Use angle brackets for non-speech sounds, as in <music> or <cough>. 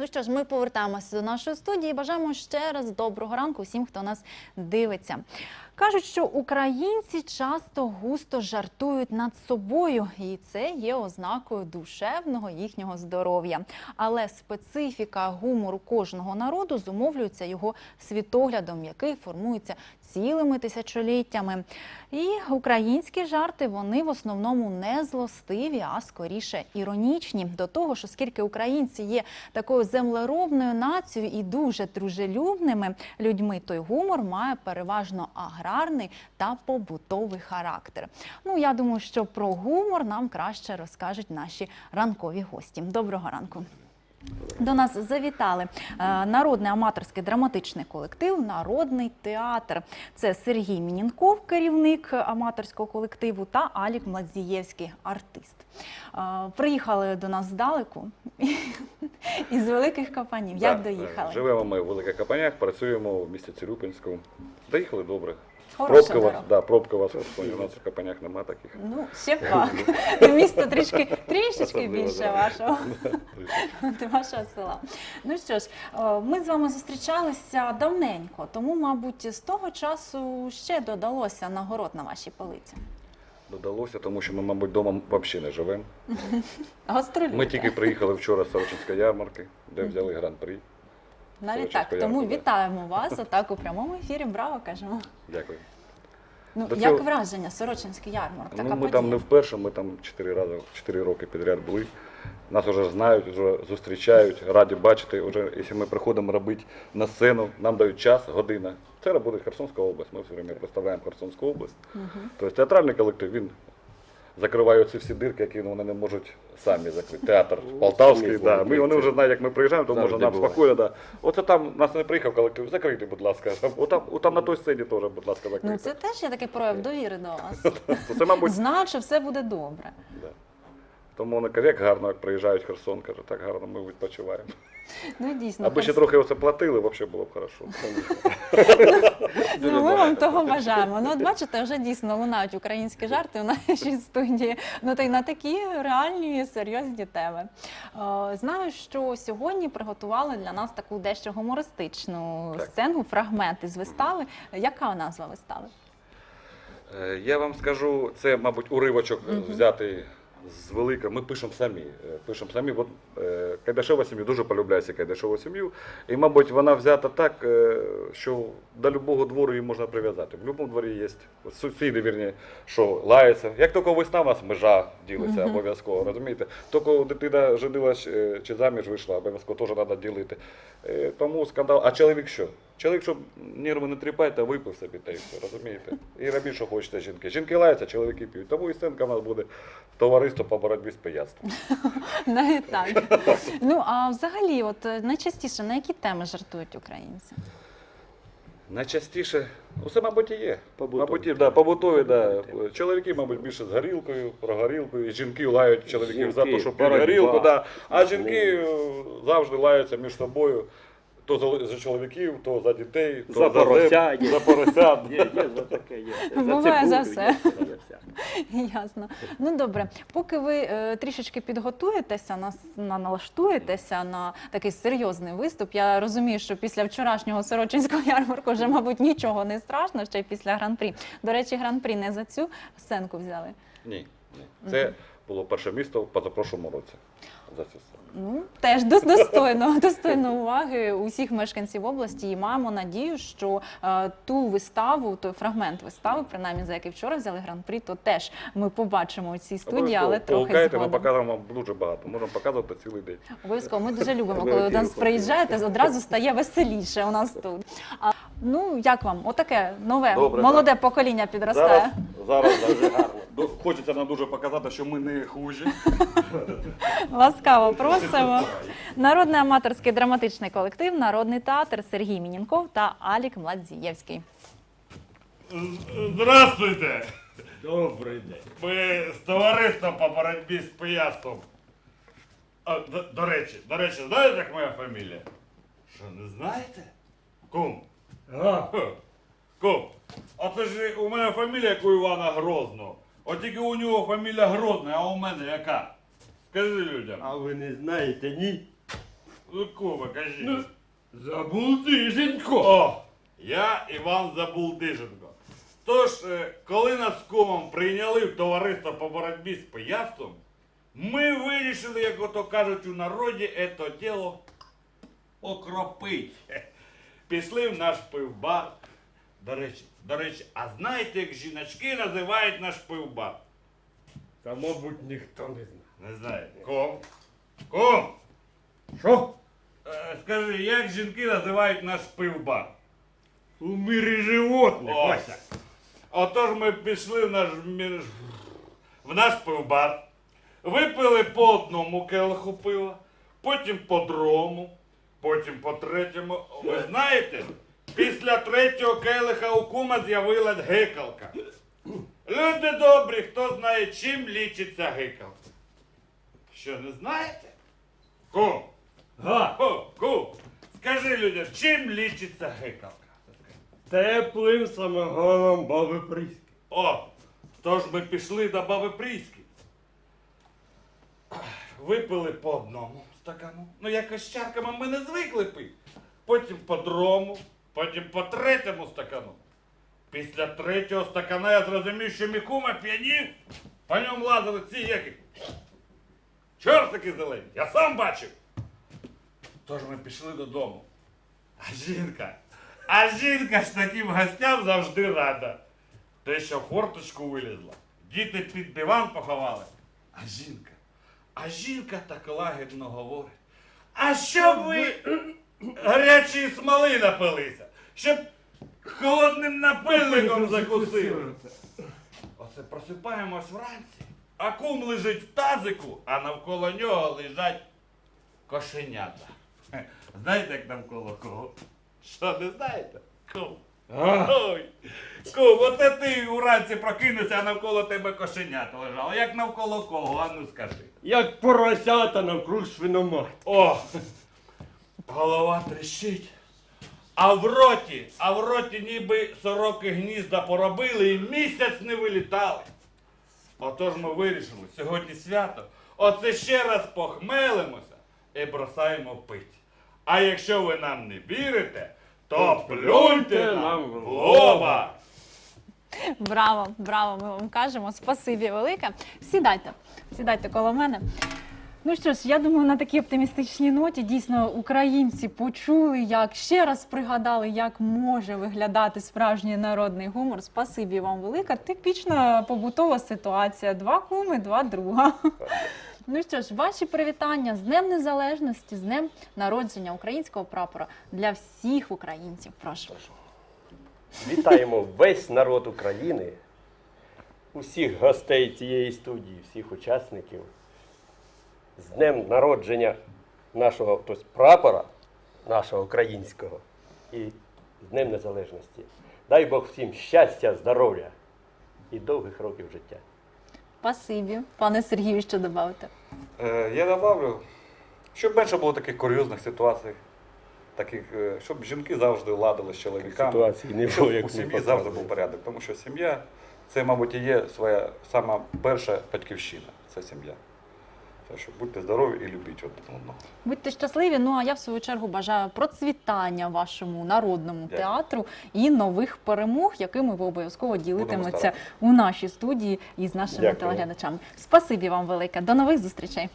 Ну що ж, ми повертаємося до нашої студії. Бажаємо ще раз доброго ранку всім, хто нас дивиться. Кажуть, що українці часто густо жартують над собою, і це є ознакою душевного їхнього здоров'я. Але специфіка гумору кожного народу зумовлюється його світоглядом, який формується цілими тисячоліттями. І українські жарти вони в основному не злостиві, а скоріше іронічні. До того ж, оскільки українці є такою землеробною нацією і дуже дружелюбними людьми, той гумор має переважно аграрний та побутовий характер. Ну я думаю, що про гумор нам краще розкажуть наші ранкові гості. Доброго ранку. До нас завітали е, народний аматорський драматичний колектив Народний театр. Це Сергій Мінінков, керівник аматорського колективу, та Алік Младзієвський, артист. Е, Приїхали до нас здалеку <laughs> із великих капанів. Як доїхали? Живемо ми в Великих Капанях, працюємо в місті Цирюпинську. Доїхали добре. Пробка, у вас, да, пробка у вас у нас в Капанях нема таких. Ну, ще пак. <laughs> Місто трішки трішечки більше да. Вашого. <laughs> Ти вашого села. Ну що ж, е, ми з вами зустрічалися давненько, тому, мабуть, з того часу ще додалося нагород на вашій полиці. Додалося, тому що ми, мабуть, вдома взагалі не живемо. <laughs> Ми тільки приїхали вчора з Сорочинської ярмарки, де взяли гран-прі. Навіть так. Тому вітаємо вас отак у прямому ефірі. Браво, кажемо. Дякую. Ну, До як цього- враження, Сорочинський ярмарок, така ну, ми подія. там не вперше, ми там 4 рази, 4 роки підряд були. Нас вже знають, вже зустрічають, раді бачити. Уже, якщо ми приходимо робити на сцену, нам дають час, година. Це буде Херсонська область. Ми все время представляємо Херсонську область. Тобто театральний колектив він закриває ці всі дирки, які вони не можуть самі закрити. Театр Полтавський, да. ми, вони вже знають, як ми приїжджаємо, то може нам спокійно. Да. Оце там нас не приїхав колектив, закрийте, будь ласка. <laughs> Отам, отам на той сцені теж, будь ласка, закрийте. Ну, це теж є такий прояв довіри до <laughs> вас. Це, це, мабуть, Знають, що все буде добре. Да. Тому вони кажуть, як гарно, як приїжджають в Херсон, каже, так гарно ми відпочиваємо. Ну, дійсно. Аби ще трохи оце платили, взагалі було б хорошо. <laughs> Ну, ми вам того бажаємо. Ну, от бачите, вже дійсно лунають українські жарти в нашій студії. Ну, та й на такі реальні серйозні теми. Е, Знаю, що сьогодні приготували для нас таку дещо гумористичну Так. сцену, фрагмент із вистави. Яка назва вистави? Е, Я вам скажу, це, мабуть, уривочок взятий з велика. Ми пишемо самі. е, Пишемо самі. От, е, Кайдашева сім'ю дуже полюбляється Кайдашеву сім'ю. І, мабуть, вона взята так, е, що до любого двору її можна прив'язати. В будь-якому дворі є сусіди, вірні, що лаються. Як тільки весна, у нас межа ділиться обов'язково, розумієте? Тільки дитина женилась е, чи заміж вийшла, обов'язково теж треба ділити. Е, Тому скандал. А чоловік що? Чоловік, щоб нерви не тріпати, а випив собі та й все, розумієте? І робіть, що хочете жінки. Жінки лаються, чоловіки п'ють. Тому і сценка в нас буде товариство по боротьбі з пияцтвом. <laughs> Навіть так. Ну, а взагалі, от е, найчастіше на які теми жартують українці? Найчастіше, усе, мабуть, і є. Побутові. Мабуть, да, побутові, да. Чоловіки, мабуть, більше з горілкою, про горілку, і жінки лають чоловіків за те, що боротьба. горілку, да. а жінки е, завжди лаються між собою. То за, за чоловіків, то за дітей, то За за, порося є. за поросят. Є, є за таке, є. <laughs> Буває за все. є, за все. <laughs> Ясно. Ну добре, поки ви е, трішечки підготуєтеся, нас на, налаштуєтеся на такий серйозний виступ. Я розумію, що після вчорашнього сорочинського ярмарку вже, мабуть, нічого не страшно, ще й після гран-прі. До речі, гран-прі не за цю сценку взяли. Ні, ні. Це було перше місто в позапрошлому році. За. Ну, теж достойно, <laughs> достойно уваги усіх мешканців області. І маємо надію, що е, ту виставу, той фрагмент вистави, принаймні за який вчора взяли гран-прі, то теж ми побачимо у цій студії, але трохи Погукайте, ми згодом. покажемо вам дуже багато. Можемо показувати цілий день. Обов'язково. Ми дуже любимо, коли до нас приїжджаєте, одразу стає веселіше у нас тут. А, ну, як вам? Отаке нове, Добре, молоде покоління підростає. Зараз, зараз дуже гарно. Хочеться нам дуже показати, що ми не хужі. Ласкаво просимо. Народний аматорський драматичний колектив, народний театр Сергій Мінінков та Алік Младзієвський. Здравствуйте! Добрий день. Ми з товариством по боротьбі з пияцтвом. А, до, до речі, до речі, знаєте, як моя фамілія? Що, не знаєте? Кум. А. Кум. А це ж у мене фамілія, як у Івана Грозного. От тільки у нього фамілія Грозна, а у мене яка? Скажи людям. а ви не знаєте, ні? Ну, кума, кажіть. Ну, Забулдиженько. О, я Іван Забулдиженко. Тож, е, коли нас з кумом прийняли в товариство по боротьбі з пияцтвом, ми вирішили, як ото кажуть у народі, ето діло окропить. Пішли в наш пивбар. До речі, до речі, а знаєте, як жіночки називають наш пивбар? Та, мабуть, ніхто не знає. Не знаю. Ком? Ком? Що? Е, скажи, як жінки називають наш пивбар? У мирі животних, Ось. Вася. Отож ми пішли в наш, мір- в наш пивбар, випили по одному келиху пива, потім по другому, потім по третьому. Ви знаєте, після третього келиха у кума з'явилась гикалка. Люди добрі, хто знає, чим лічиться гикалка? Що, не знаєте? Кум, Га, кум, кум, скажи людям, чим лічиться гикалка? теплим самогоном баби Приськи. О, тож ми пішли до баби Пріськи. Випили по одному стакану. Ну, якось з чарками ми не звикли пити. Потім по другому, потім по третьому стакану. Після третього стакана я зрозумів, що мій кума п'янів. По ньому лазили ці які. Чортики зелені, я сам бачив. Тож ми пішли додому. А жінка, а жінка ж таким гостям завжди рада. Те, що в форточку вилізла, діти під диван поховали. А жінка, а жінка так лагідно говорить. А щоб ви гарячої смоли напилися, щоб холодним напильником закусили. Оце просипаємось вранці, а кум лежить в тазику, а навколо нього лежать кошенята. Хе, Знаєте, як навколо кого? Що не знаєте? Кум. Ой, кум, оце ти уранці прокинувся, а навколо тебе кошенята лежало. Як навколо кого? А ну скажи. як поросята навкруг свиномат. О! Голова трещить. А в роті, а в роті ніби сороки гнізда поробили і місяць не вилітали. Отож ми вирішили, сьогодні свято. Оце ще раз похмелимося і бросаємо пить. А якщо ви нам не вірите, то плюньте нам в лоба. Браво, браво, ми вам кажемо. Спасибі велике. Сідайте, сідайте коло мене. Ну що ж, я думаю, на такій оптимістичній ноті дійсно українці почули, як ще раз пригадали, як може виглядати справжній народний гумор. Спасибі вам велике. Типічна побутова ситуація. Два куми, два друга. Ну що ж, ваші привітання з Днем Незалежності, з Днем народження українського прапора для всіх українців. Прошу. Вітаємо весь народ України, усіх гостей цієї студії, всіх учасників з днем народження нашого тобто, прапора, нашого українського, і з Днем Незалежності. Дай Бог всім щастя, здоров'я і довгих років життя. Спасибі. Пане Сергію, що додати? Е, я добавлю, щоб менше було таких курйозних ситуацій, таких, е, щоб жінки завжди ладили з чоловіками. Ситуацій не було, щоб як у ми сім'ї показуємо. завжди був порядок. Тому що сім'я це, мабуть, і є своя сама перша батьківщина. Це сім'я. Так що будьте здорові і любіть один одного. Будьте щасливі. Ну а я в свою чергу бажаю процвітання вашому народному Дякую. театру і нових перемог, якими ви обов'язково ділитиметься у нашій студії і з нашими Дякую. телеглядачами. Спасибі вам велике. До нових зустрічей.